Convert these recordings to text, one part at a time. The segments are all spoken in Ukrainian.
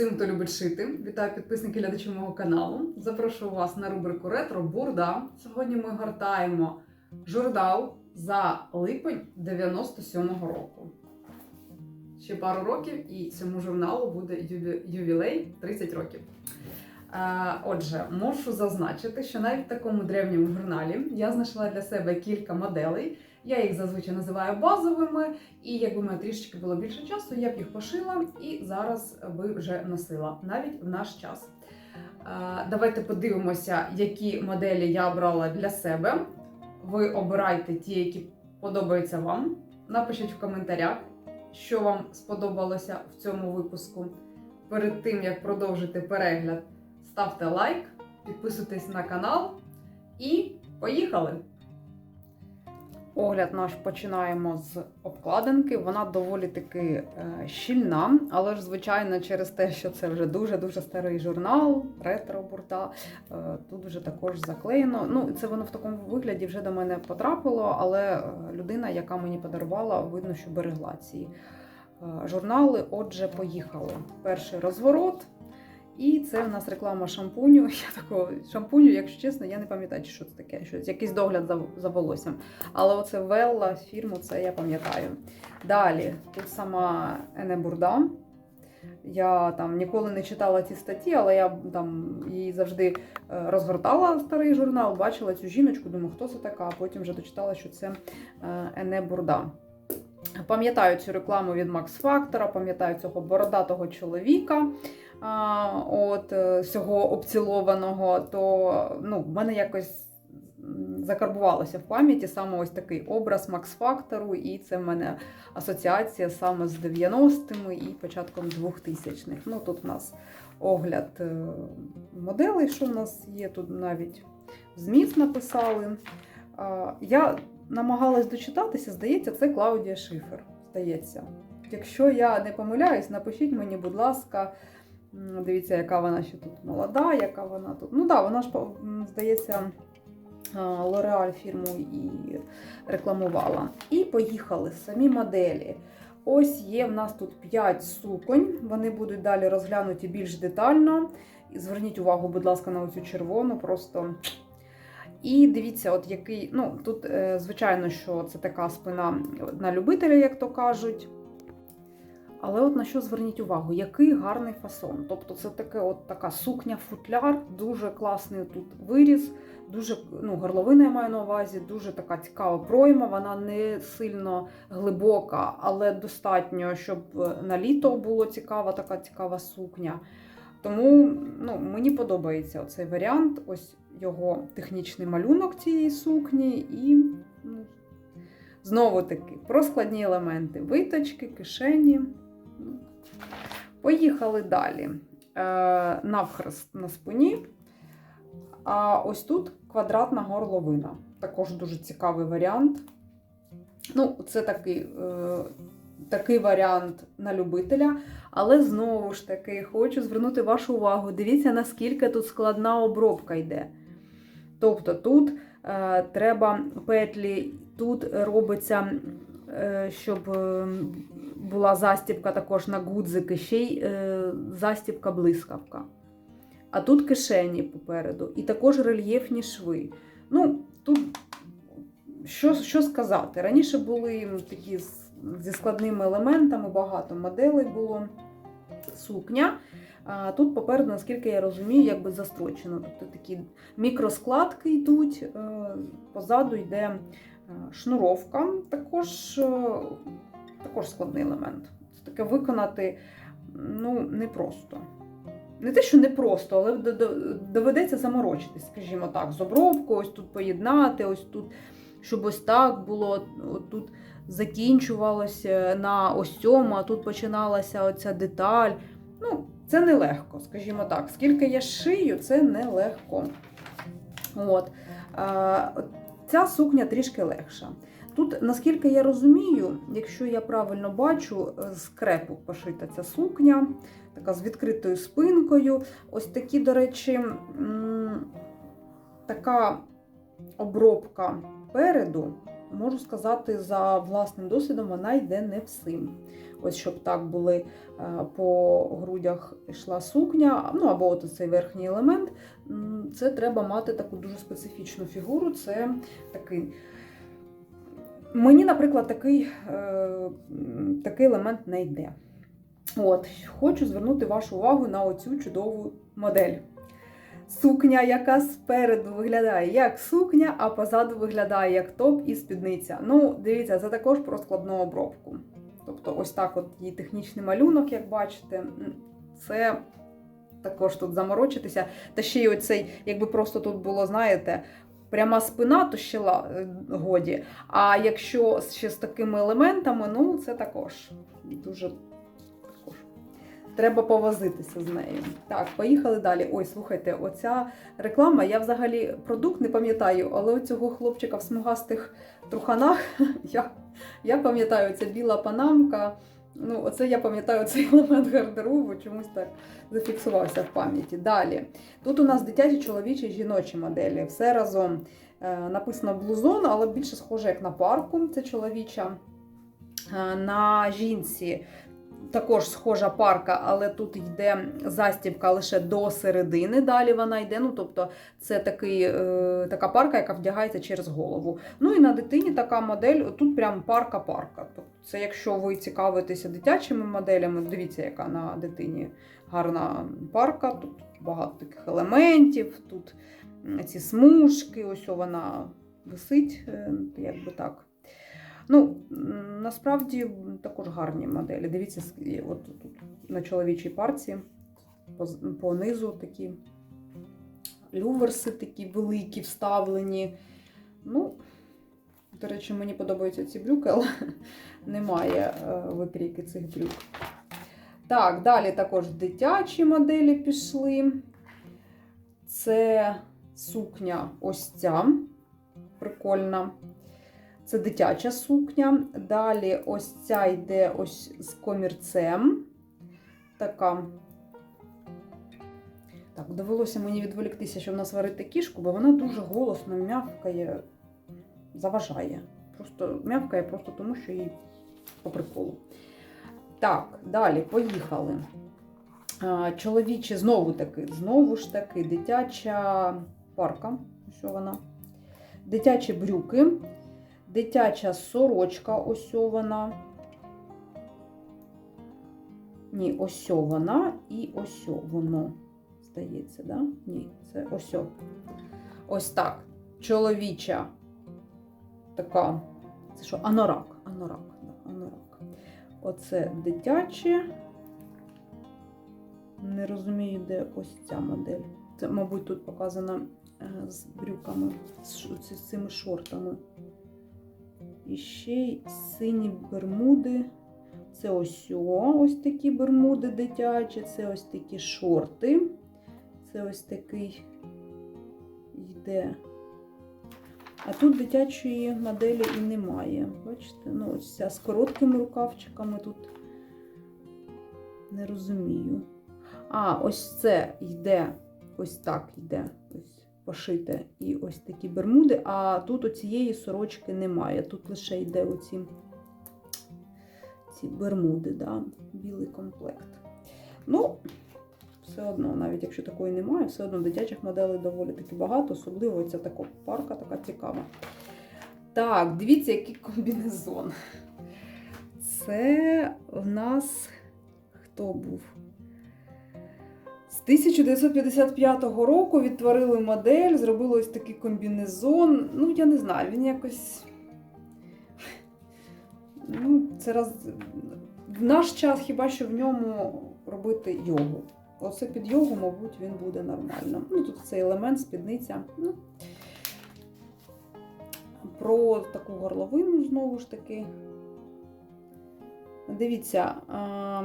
Всім, хто любить шити. Вітаю підписників глядачів мого каналу. Запрошую вас на рубрику Ретро Бурда. Сьогодні ми гортаємо журнал за липень 97-го року. Ще пару років, і цьому журналу буде ювілей 30 років. Е, Отже, можу зазначити, що навіть в такому древньому журналі я знайшла для себе кілька моделей. Я їх зазвичай називаю базовими, і якби мене трішечки було більше часу, я б їх пошила і зараз би вже носила навіть в наш час. Давайте подивимося, які моделі я обрала для себе. Ви обирайте ті, які подобаються вам. Напишіть в коментарях, що вам сподобалося в цьому випуску. Перед тим як продовжити перегляд, ставте лайк, підписуйтесь на канал і поїхали! Огляд наш починаємо з обкладинки. Вона доволі таки е, щільна, але ж, звичайно, через те, що це вже дуже-дуже старий журнал, ретро бурта. Е, тут вже також заклеєно. Ну, це воно в такому вигляді вже до мене потрапило, але е, людина, яка мені подарувала, видно, що берегла ці журнали. Отже, поїхали. Перший розворот. І це в нас реклама шампуню. Я такого шампуню, якщо чесно, я не пам'ятаю, що це таке, щось, якийсь догляд за, за волоссям. Але оце Велла, фірму, це я пам'ятаю. Далі, тут сама Ене Бурда. Я там ніколи не читала ці статті, але я там її завжди е, розгортала старий журнал, бачила цю жіночку, думаю, хто це така, а потім вже дочитала, що це е, Ене Бурда. Пам'ятаю цю рекламу від Max Factor, пам'ятаю цього бородатого чоловіка от е, всього обцілованого, то ну, в мене якось закарбувалося в пам'яті саме ось такий образ Макс Фактору, і це в мене асоціація саме з 90-ми і початком 2000-х. Ну, тут в нас огляд е, моделей, що в нас є, тут навіть зміст написали. Я намагалась дочитатися, здається, це Клаудія Шифер. Здається. Якщо я не помиляюсь, напишіть мені, будь ласка, Дивіться, яка вона ще тут молода, яка вона тут. Ну так, да, вона ж, здається, L'Oreal фірму і рекламувала. І поїхали самі моделі. Ось є в нас тут 5 суконь. Вони будуть далі розглянуті більш детально. Зверніть увагу, будь ласка, на оцю червону. Просто. І дивіться, от який. Ну, тут, е, звичайно, що це така спина на любителя, як то кажуть. Але от на що зверніть увагу, який гарний фасон. Тобто це таке от така сукня-футляр, дуже класний тут виріз, дуже ну, горловина я маю на увазі, дуже така цікава пройма. Вона не сильно глибока, але достатньо, щоб на літо було цікава, така цікава сукня. Тому ну, мені подобається цей варіант, ось його технічний малюнок цієї сукні і ну, знову таки про складні елементи: виточки, кишені. Поїхали далі. Е, навхрест на спині. А ось тут квадратна горловина. Також дуже цікавий варіант. Ну, це такий, е, такий варіант на любителя. Але знову ж таки, хочу звернути вашу увагу. Дивіться, наскільки тут складна обробка йде. Тобто тут е, треба петлі, тут робиться, щоб е, була застібка також на гудзики, ще й е, застібка блискавка. А тут кишені попереду, і також рельєфні шви. Ну, тут що, що сказати? Раніше були такі зі складними елементами, багато моделей було сукня. А тут попереду, наскільки я розумію, якби застрочено. Тобто такі мікроскладки йдуть, е, позаду йде е, шнуровка, також, е, також складний елемент. Це таке виконати ну, непросто. Не те, що непросто, але доведеться заморочитись, скажімо так, з обробкою, ось тут поєднати, ось тут, щоб ось так було, тут закінчувалося на ось цьому, а тут починалася оця деталь. Ну, це нелегко, скажімо так. Скільки я шию, це нелегко. От. Ця сукня трішки легша. Тут, наскільки я розумію, якщо я правильно бачу, е, з крепу пошита ця сукня, така з відкритою спинкою. Ось такі, до речі, така обробка переду можу сказати, за власним досвідом, вона йде не всім. Ось щоб так були е, по грудях йшла сукня, ну або от цей верхній елемент. Це треба мати таку дуже специфічну фігуру. Це такий. Мені, наприклад, такий, е, такий елемент не йде. От, хочу звернути вашу увагу на оцю чудову модель. Сукня, яка спереду виглядає як сукня, а позаду виглядає як топ і спідниця. Ну, дивіться, це також про складну обробку. Тобто, ось так от її технічний малюнок, як бачите, це також тут заморочитися. Та ще й оцей, якби просто тут було, знаєте, пряма спина, то ще годі. А якщо ще з такими елементами, ну це також дуже. Треба повозитися з нею. Так, поїхали далі. Ой, слухайте, оця реклама, я взагалі продукт не пам'ятаю, але цього хлопчика в смугастих труханах я, я пам'ятаю, це біла панамка. Ну, оце я пам'ятаю цей елемент гардеробу, чомусь так зафіксувався в пам'яті. Далі. Тут у нас дитячі, чоловічі жіночі моделі. Все разом е, написано блузон, але більше схоже як на парку. Це чоловіча. Е, На жінці також схожа парка, але тут йде застібка лише до середини. Далі вона йде. Ну, тобто, це такий, е, така парка, яка вдягається через голову. Ну і на дитині така модель. Тут прям парка-парка. Тобто, це якщо ви цікавитеся дитячими моделями, дивіться, яка на дитині гарна парка. Тут багато таких елементів. Тут ці смужки, ось вона висить, е, якби так. Ну, насправді також гарні моделі. Дивіться, от тут на чоловічій парці по, по низу такі люверси такі великі, вставлені. Ну, до речі, мені подобаються ці брюки, але немає е, випрійки цих брюк. Так, далі також дитячі моделі пішли. Це сукня ось ця. Прикольна. Це дитяча сукня. Далі ось ця йде ось з комірцем. Така. Так, довелося мені відволіктися, щоб насварити кішку, бо вона дуже голосно м'явкає, заважає. Просто м'явкає просто тому, що їй по приколу. Так, далі, поїхали. Чоловічі знову таки, знову ж таки, дитяча парка. Що вона? Дитячі брюки, дитяча сорочка, ось вона. Ні, ось вона і ось воно. Здається, да? Ні, це ось. Ось так. Чоловіча така. Це що? Анорак. Анорак. Анорак. Оце дитяче. Не розумію, де ось ця модель. Це, мабуть, тут показано е, з брюками, з цими шортами. І ще й сині бермуди. Це ось ось такі бермуди дитячі, це ось такі шорти. Це ось такий йде. А тут дитячої моделі і немає. Бачите? Ну, ось ця з короткими рукавчиками тут не розумію. А, ось це йде, ось так йде. Ось пошите. І ось такі бермуди. А тут оцієї сорочки немає. Тут лише йде оці ці бермуди, да? білий комплект. Ну, все одно, навіть якщо такої немає, все одно дитячих моделей доволі таки багато, особливо ця така парка така цікава. Так, дивіться, який комбінезон. Це в нас хто був? З 1955 року відтворили модель, зробили ось такий комбінезон. Ну, я не знаю, він якось. Ну, це раз. В наш час хіба що в ньому робити йогу. Оце під йогу, мабуть, він буде нормально. Ну, тут цей елемент, спідниця. Ну, про таку горловину знову ж таки. Дивіться, а,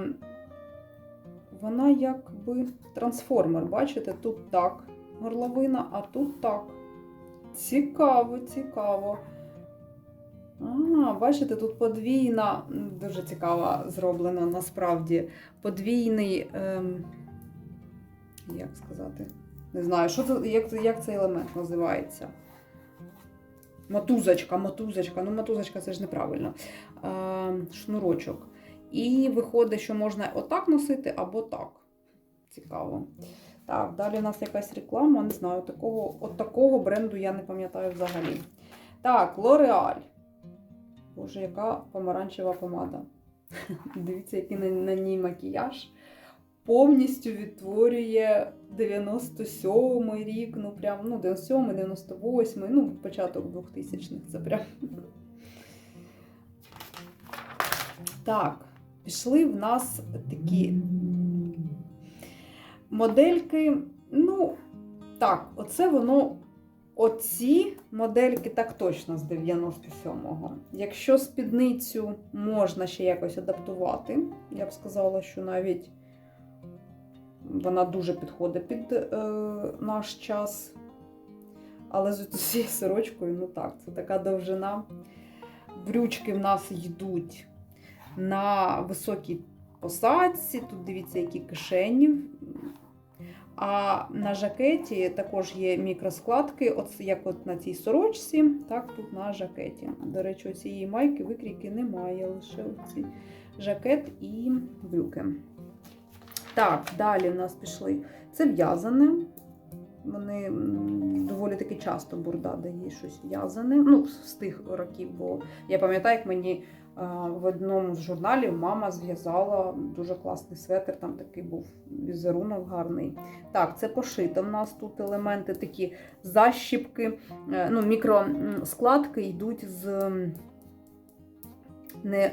вона якби трансформер, бачите? Тут так горловина, а тут так. Цікаво, цікаво. А, бачите, тут подвійна, дуже цікаво зроблено насправді. Подвійний, ем, як сказати, не знаю, що це, як, як цей елемент називається. мотузочка, мотузочка, ну мотузочка це ж неправильно. Е, шнурочок. І виходить, що можна отак носити або так. Цікаво. Так, далі у нас якась реклама, не знаю, такого, от такого бренду я не пам'ятаю взагалі. Так, L'Oreal. Боже, яка помаранчева помада. Дивіться, який на, на ній макіяж. Повністю відтворює 97-й рік, ну прям, ну, 97-й, 98-й, ну, початок 2000-х. Це прям. Так, пішли в нас такі модельки. Ну, так, оце воно. Оці модельки так точно з 97-го. Якщо спідницю можна ще якось адаптувати, я б сказала, що навіть вона дуже підходить під е, наш час. Але з цією сорочкою, ну так, це така довжина. Брючки в нас йдуть на високій посадці. Тут дивіться, які кишені. А на жакеті також є мікроскладки, от як от на цій сорочці, так тут на жакеті. До речі, цієї майки викрійки немає, лише оці жакет і брюки. Так, далі в нас пішли. Це в'язане. Вони доволі таки часто бурда дає щось в'язане. Ну, з тих років, бо я пам'ятаю, як мені в одному з журналів мама зв'язала дуже класний светр, там такий був візерунок гарний. Так, це пошито. В нас тут елементи такі защіпки, е, ну, мікроскладки йдуть з не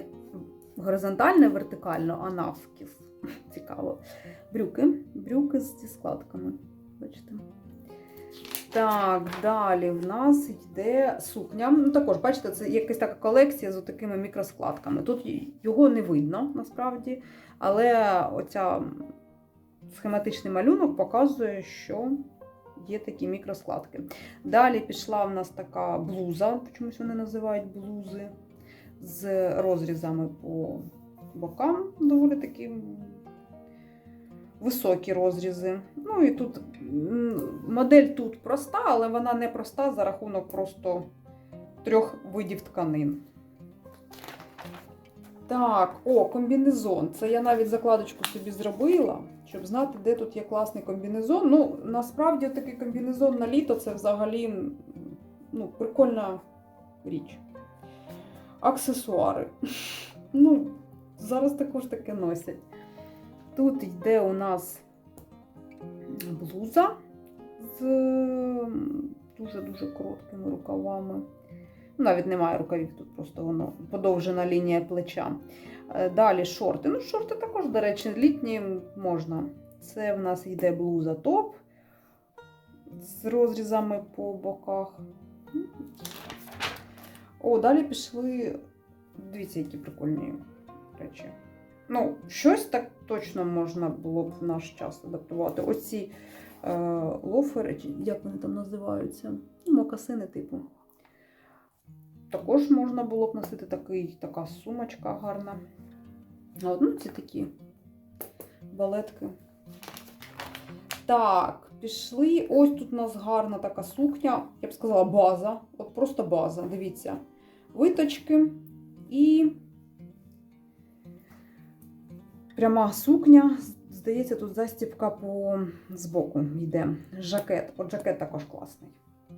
горизонтально, вертикально, а навскіз. Цікаво. Брюки. Брюки зі складками. Бачите? Так, далі в нас йде сукня. Ну, також, бачите, це якась така колекція з такими мікроскладками. Тут його не видно насправді, але оця схематичний малюнок показує, що є такі мікроскладки. Далі пішла в нас така блуза, чомусь вони називають блузи, з розрізами по бокам, доволі такі високі розрізи. Ну і тут модель тут проста, але вона не проста за рахунок просто трьох видів тканин. Так, о, комбінезон. Це я навіть закладочку собі зробила, щоб знати, де тут є класний комбінезон. Ну, насправді такий комбінезон на літо це взагалі ну, прикольна річ. Аксесуари. Ну, зараз також таке носять. Тут йде у нас блуза з дуже-дуже короткими рукавами. Ну, Навіть немає рукавів, тут просто воно подовжена лінія плеча. Е, Далі шорти. Ну, шорти також, до речі, літні можна. Це в нас йде блуза топ з розрізами по боках. О, далі пішли. Дивіться, які прикольні речі. Ну, щось так точно можна було б в наш час адаптувати. Оці е, лофери, як вони там називаються? Ну, мокасини, типу. Також можна було б носити такий, така сумочка гарна. А ну, ці такі балетки. Так, пішли. Ось тут у нас гарна така сукня. Я б сказала, база. От просто база. Дивіться. Виточки і пряма сукня. Здається, тут застібка по збоку йде. Жакет. От жакет також класний.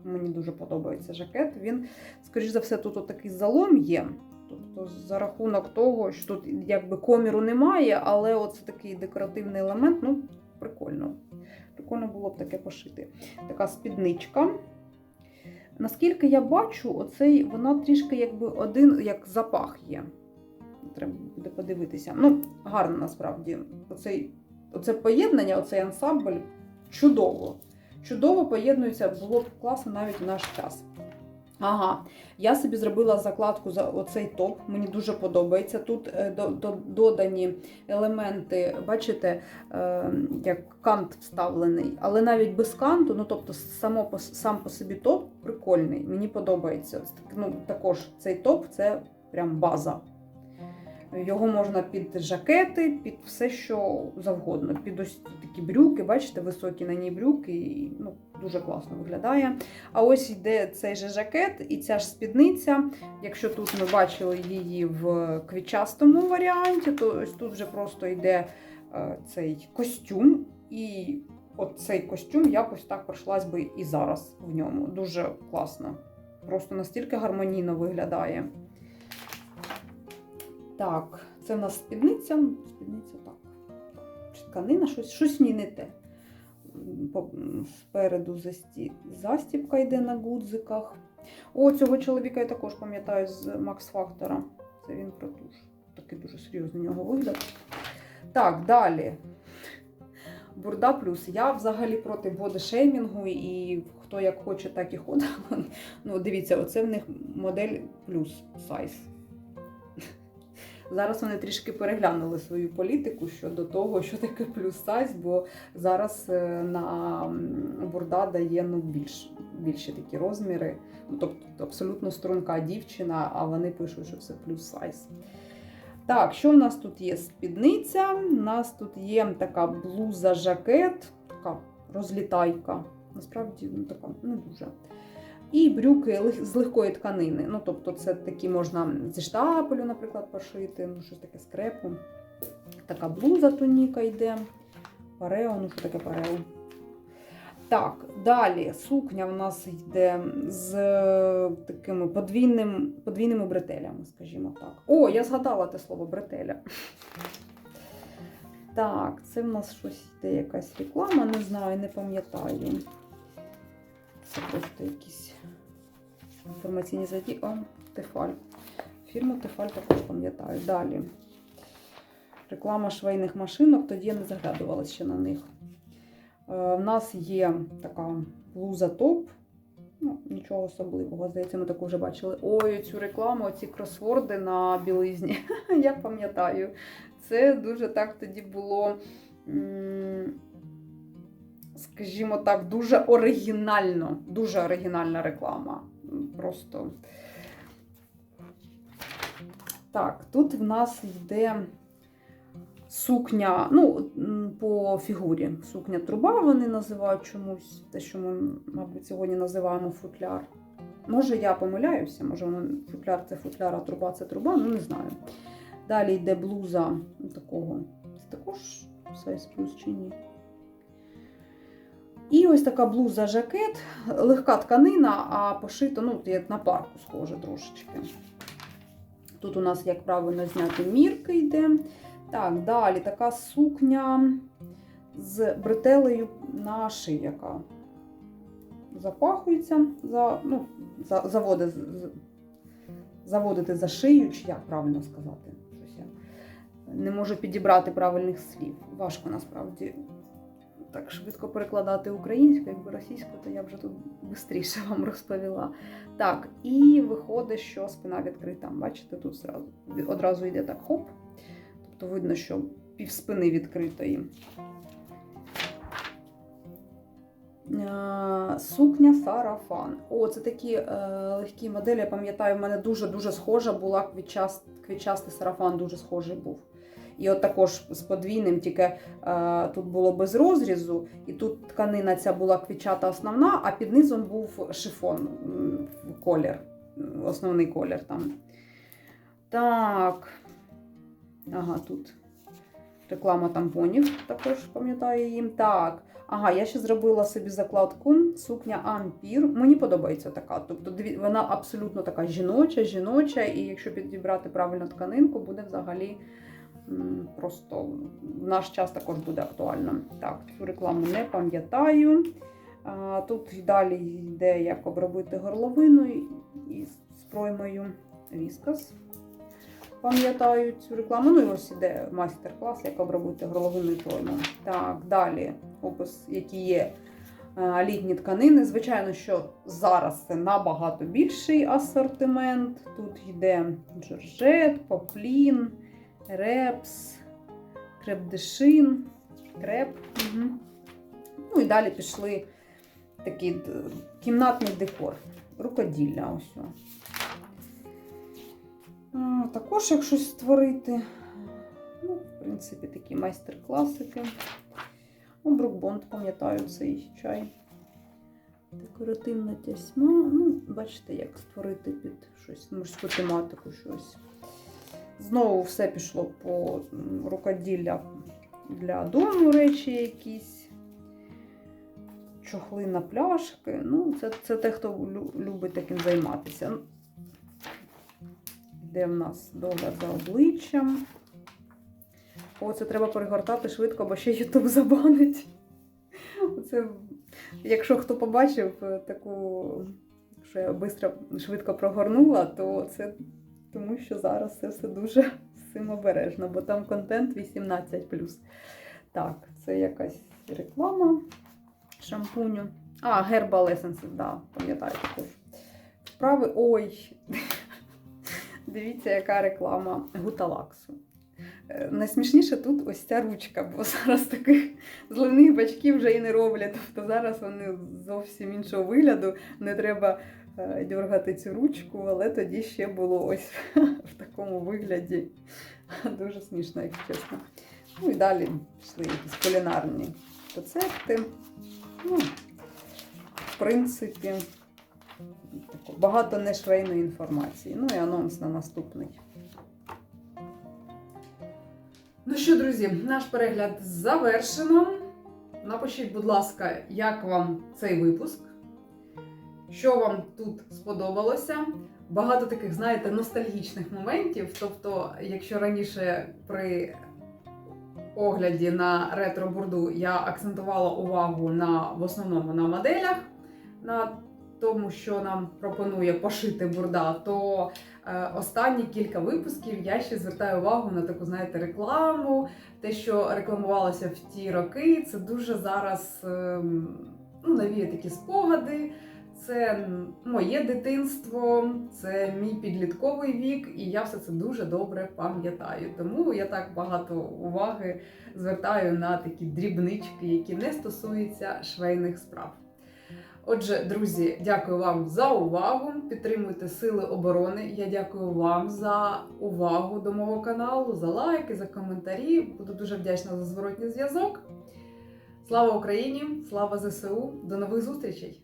Мені дуже подобається жакет. Він, скоріш за все, тут такий залом є. Тобто, за рахунок того, що тут якби коміру немає, але це такий декоративний елемент, ну, прикольно. Прикольно було б таке пошити. Така спідничка. Наскільки я бачу, оцей, вона трішки якби один як запах є. Треба буде подивитися. Ну, гарно насправді. Оцей, оце поєднання, оцей ансамбль чудово. Чудово поєднується, було б класно навіть в наш час. Ага, я собі зробила закладку за оцей топ. Мені дуже подобається. Тут е, до, до, додані елементи, бачите, е, як кант вставлений, але навіть без канту, ну тобто само сам по собі топ прикольний. Мені подобається. Ну, Також цей топ це прям база. Його можна під жакети, під все, що завгодно. Під ось такі брюки, бачите, високі на ній брюки, і ну, дуже класно виглядає. А ось йде цей же жакет і ця ж спідниця. Якщо тут ми бачили її в квітчастому варіанті, то ось тут вже просто йде е, цей костюм. І от цей костюм якось так пройшлась би і зараз в ньому. Дуже класно. Просто настільки гармонійно виглядає. Так, це в нас спідниця. Спідниця так. Чи Тканина, щось, щось в ній не те. Спереду засті... застіпка йде на гудзиках. О, цього чоловіка я також пам'ятаю з Макс Фактора. Це він про туш. Такий дуже серйозний нього вигляд. Так, далі. Бурда плюс. Я взагалі проти бодишеймінгу, і хто як хоче, так і ходить. Ну, дивіться, оце в них модель плюс сайз. Зараз вони трішки переглянули свою політику щодо того, що таке плюс сайз, бо зараз е, на бурда дає ну, більш, більші такі розміри. Ну, тобто абсолютно струнка дівчина, а вони пишуть, що це плюс сайз. Так, що в нас тут є? Спідниця, у нас тут є така блуза-жакет, така розлітайка. Насправді, ну така не дуже. І брюки з легкої тканини. Ну, тобто, це такі можна зі штапелю, наприклад, пошити, ну, щось таке з крепу. Така блуза тоніка йде. Парео, ну що таке парео? Так, далі сукня в нас йде з такими подвійним, подвійними бретелями, скажімо так. О, я згадала те слово бретеля. Так, це в нас щось йде якась реклама, не знаю, не пам'ятаю. Це просто якісь інформаційні заді. О, Тефаль. Фірму Тефаль також пам'ятаю. Далі. Реклама швейних машинок, тоді я не заглядувала ще на них. Е, В нас є така блуза топ. Ну, нічого особливого. Здається, ми таку вже бачили. Ой, цю рекламу, ці кросворди на білизні. Я пам'ятаю. Це дуже так тоді було. Скажімо так, дуже оригінально, дуже оригінальна реклама. Просто. Так, тут в нас йде сукня, ну, по фігурі. Сукня труба вони називають чомусь, те, що ми, мабуть, сьогодні називаємо футляр. Може, я помиляюся, може, воно футляр це футляр, а труба це труба, ну не знаю. Далі йде блуза такого. Це також сайз плюс чи ні. І ось така блуза жакет, легка тканина, а пошито, ну, як на парку схоже трошечки. Тут у нас, як правильно зняти, мірки йде. Так, далі така сукня з бретелею на шиї, яка запахується, за, ну, за, заводи, заводити за шию, чи як правильно сказати. Щось я не можу підібрати правильних слів. Важко насправді так швидко перекладати українською, якби російською, то я вже тут швидше вам розповіла. Так, і виходить, що спина відкрита. Бачите, тут зразу, одразу йде так хоп. Тобто видно, що пів спини відкритої. Сукня сарафан. О, це такі е, легкі моделі. Я пам'ятаю, в мене дуже-дуже схожа була квітчаст, квітчастий сарафан, дуже схожий був. І от також з подвійним, тільки е, тут було без розрізу, і тут тканина ця була квітчата основна, а під низом був шифон, колір, основний колір там. Так. Ага, тут реклама тампонів, також пам'ятаю їм. Так. Ага, я ще зробила собі закладку сукня Ампір. Мені подобається така. Тобто вона абсолютно така жіноча, жіноча, і якщо підібрати правильну тканинку, буде взагалі просто в наш час також буде актуально. Так, цю рекламу не пам'ятаю. Тут далі йде, як обробити горловину і- з проймою віскас. Пам'ятаю цю рекламу. Ну і ось іде майстер-клас, як обробити горловину і пройму. Так, далі опис, які є літні тканини. Звичайно, що зараз це набагато більший асортимент. Тут йде джорджет, поплін, репс, крепдешин, креп. Угу. Ну і далі пішли такий кімнатний декор. Рукоділля ось. Також як щось створити. Ну, в принципі, такі майстер-класики. Ну, Брукбонд, пам'ятаю цей чай. Декоративна тясьма. Ну, бачите, як створити під щось морську тематику щось. Знову все пішло по рукоділля для дому речі якісь. Чохли на пляшки. Ну, це, це те, хто любить таким займатися. Де в нас догляд за обличчям. О, це треба перегортати швидко, бо ще Ютуб забанить. Оце, якщо хто побачив е, таку, що я швидко прогорнула, то це тому, що зараз це все дуже цим обережно, бо там контент 18. Так, це якась реклама шампуню. А, Herbal Essences, да, пам'ятаю також. Вправи. Ой. Дивіться, яка реклама гуталаксу. Е, Найсмішніше тут ось ця ручка, бо зараз таких зливних бачків вже і не роблять. Тобто зараз вони зовсім іншого вигляду. Не треба дергати цю ручку, але тоді ще було ось в такому вигляді. Дуже смішно, якщо чесно. Ну і далі пішли якісь кулінарні рецепти. Ну, в принципі, багато нешвейної інформації. Ну і анонс на наступний. Ну що, друзі, наш перегляд завершено. Напишіть, будь ласка, як вам цей випуск, що вам тут сподобалося. Багато таких, знаєте, ностальгічних моментів. Тобто, якщо раніше при огляді на ретро-бурду я акцентувала увагу на в основному на моделях, на тому, що нам пропонує пошити бурда, то е, останні кілька випусків я ще звертаю увагу на таку, знаєте, рекламу, те, що рекламувалося в ті роки. Це дуже зараз ем, ну, навіє такі спогади. Це моє дитинство, це мій підлітковий вік, і я все це дуже добре пам'ятаю. Тому я так багато уваги звертаю на такі дрібнички, які не стосуються швейних справ. Отже, друзі, дякую вам за увагу. Підтримуйте Сили оборони. Я дякую вам за увагу до мого каналу, за лайки, за коментарі. Буду дуже вдячна за зворотній зв'язок. Слава Україні! Слава ЗСУ! До нових зустрічей!